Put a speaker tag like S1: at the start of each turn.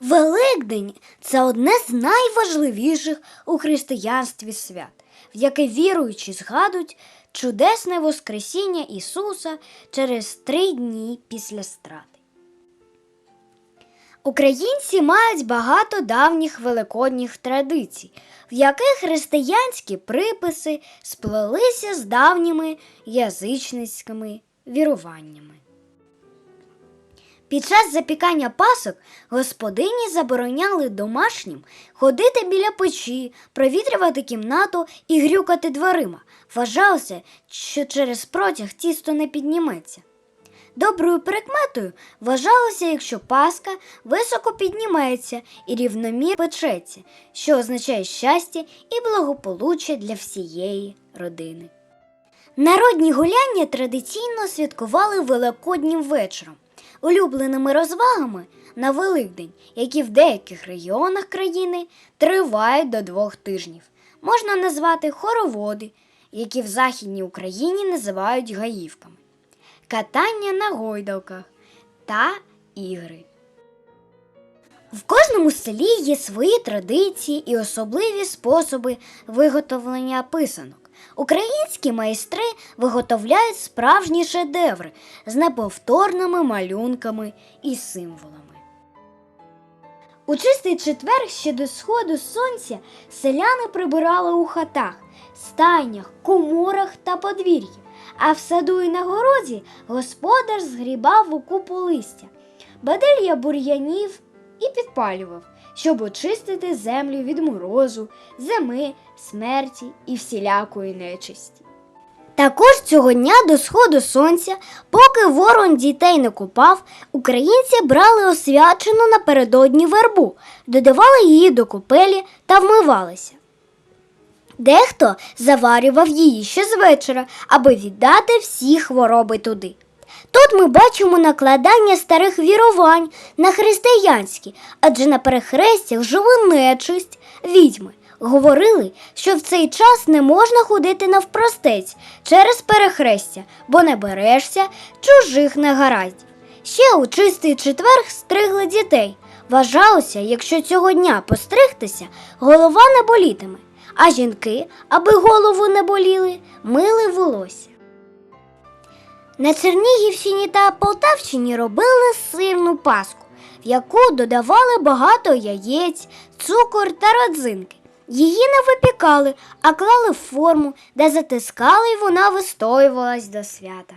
S1: Великдень це одне з найважливіших у християнстві свят, в яке віруючі згадують чудесне Воскресіння Ісуса через три дні після страти. Українці мають багато давніх великодніх традицій, в яких християнські приписи сплелися з давніми язичницькими віруваннями. Під час запікання пасок господині забороняли домашнім ходити біля печі, провітрювати кімнату і грюкати дверима. Вважалося, що через протяг тісто не підніметься. Доброю прикметою вважалося, якщо паска високо підніметься і рівномір печеться, що означає щастя і благополуччя для всієї родини. Народні гуляння традиційно святкували Великоднім вечором, улюбленими розвагами на Великдень, які в деяких регіонах країни тривають до двох тижнів. Можна назвати хороводи, які в Західній Україні називають гаївками, катання на гойдалках та ігри. В кожному селі є свої традиції і особливі способи виготовлення писанок. Українські майстри виготовляють справжні шедеври з неповторними малюнками і символами. У чистий четвер ще до сходу сонця селяни прибирали у хатах, стайнях, коморах та подвір'ї, а в саду і на городі господар згрібав у купу листя, бадилья бур'янів і підпалював, щоб очистити землю від морозу, зими, смерті і всілякої нечисті. Також цього дня до сходу сонця, поки ворон дітей не купав, українці брали освячену напередодні вербу, додавали її до купелі та вмивалися. Дехто заварював її ще з вечора, аби віддати всі хвороби туди. Тут ми бачимо накладання старих вірувань на християнські, адже на перехрестях жили нечисть, відьми. Говорили, що в цей час не можна ходити навпростець через перехрестя, бо не берешся чужих негараздів. Ще у чистий четвер стригли дітей. Вважалося, якщо цього дня постригтися, голова не болітиме, а жінки, аби голову не боліли, мили волосся. На Чернігівщині та Полтавщині робили сирну паску, в яку додавали багато яєць, цукор та родзинки. Її не випікали, а клали в форму, де затискали, і вона вистоювалась до свята.